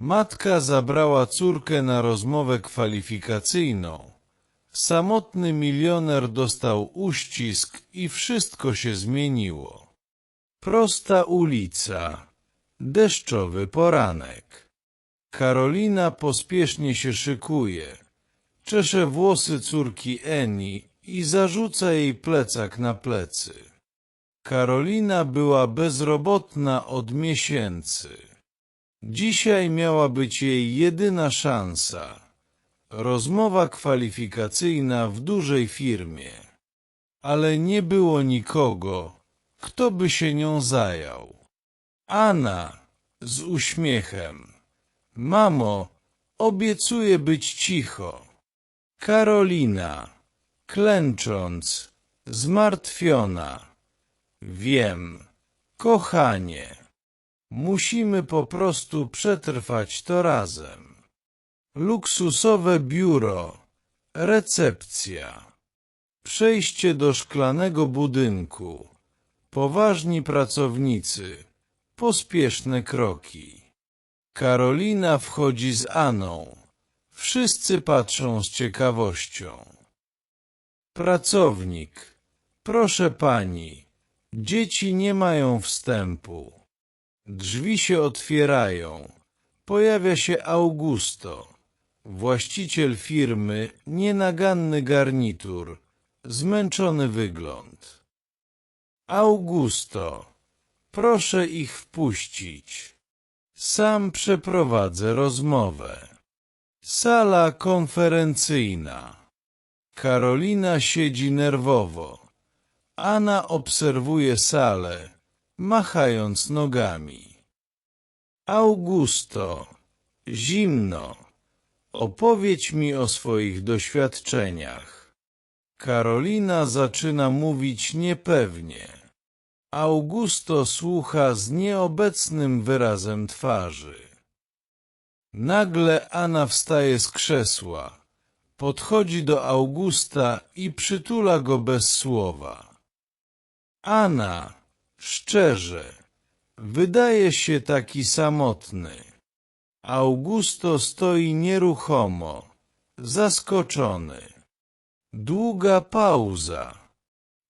Matka zabrała córkę na rozmowę kwalifikacyjną. Samotny milioner dostał uścisk i wszystko się zmieniło. Prosta ulica, deszczowy poranek. Karolina pospiesznie się szykuje. Czesze włosy córki Eni i zarzuca jej plecak na plecy. Karolina była bezrobotna od miesięcy. Dzisiaj miała być jej jedyna szansa. Rozmowa kwalifikacyjna w dużej firmie. Ale nie było nikogo, kto by się nią zajął. Anna z uśmiechem. Mamo, obiecuję być cicho. Karolina, klęcząc, zmartwiona. Wiem, kochanie, musimy po prostu przetrwać to razem. Luksusowe biuro, recepcja, przejście do szklanego budynku, poważni pracownicy, pospieszne kroki. Karolina wchodzi z Aną. Wszyscy patrzą z ciekawością. Pracownik. Proszę pani, dzieci nie mają wstępu. Drzwi się otwierają. Pojawia się Augusto, właściciel firmy, nienaganny garnitur, zmęczony wygląd. Augusto, proszę ich wpuścić. Sam przeprowadzę rozmowę. Sala konferencyjna. Karolina siedzi nerwowo. Anna obserwuje salę, machając nogami. Augusto, zimno. Opowiedz mi o swoich doświadczeniach. Karolina zaczyna mówić niepewnie. Augusto słucha z nieobecnym wyrazem twarzy. Nagle Anna wstaje z krzesła, podchodzi do Augusta i przytula go bez słowa. Anna, szczerze, wydaje się taki samotny. Augusto stoi nieruchomo, zaskoczony. Długa pauza.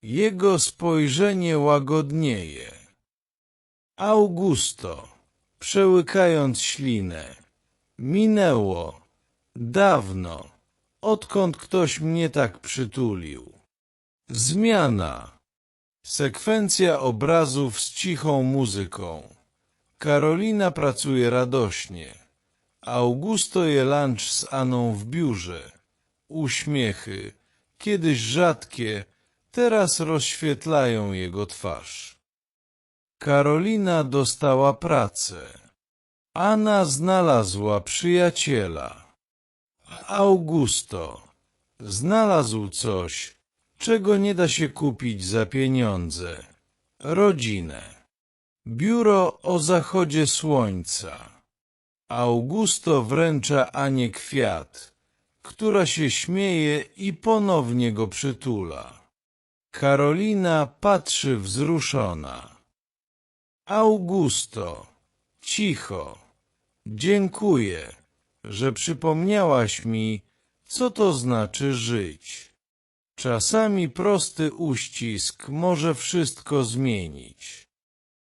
Jego spojrzenie łagodnieje. Augusto, przełykając ślinę. Minęło. Dawno. Odkąd ktoś mnie tak przytulił. Zmiana. Sekwencja obrazów z cichą muzyką. Karolina pracuje radośnie. Augusto je lunch z Aną w biurze. Uśmiechy, kiedyś rzadkie, teraz rozświetlają jego twarz. Karolina dostała pracę. Anna znalazła przyjaciela. Augusto znalazł coś, czego nie da się kupić za pieniądze. Rodzinę. Biuro o zachodzie słońca. Augusto wręcza Anie kwiat, która się śmieje i ponownie go przytula. Karolina patrzy wzruszona. Augusto, cicho. Dziękuję, że przypomniałaś mi, co to znaczy żyć. Czasami prosty uścisk może wszystko zmienić.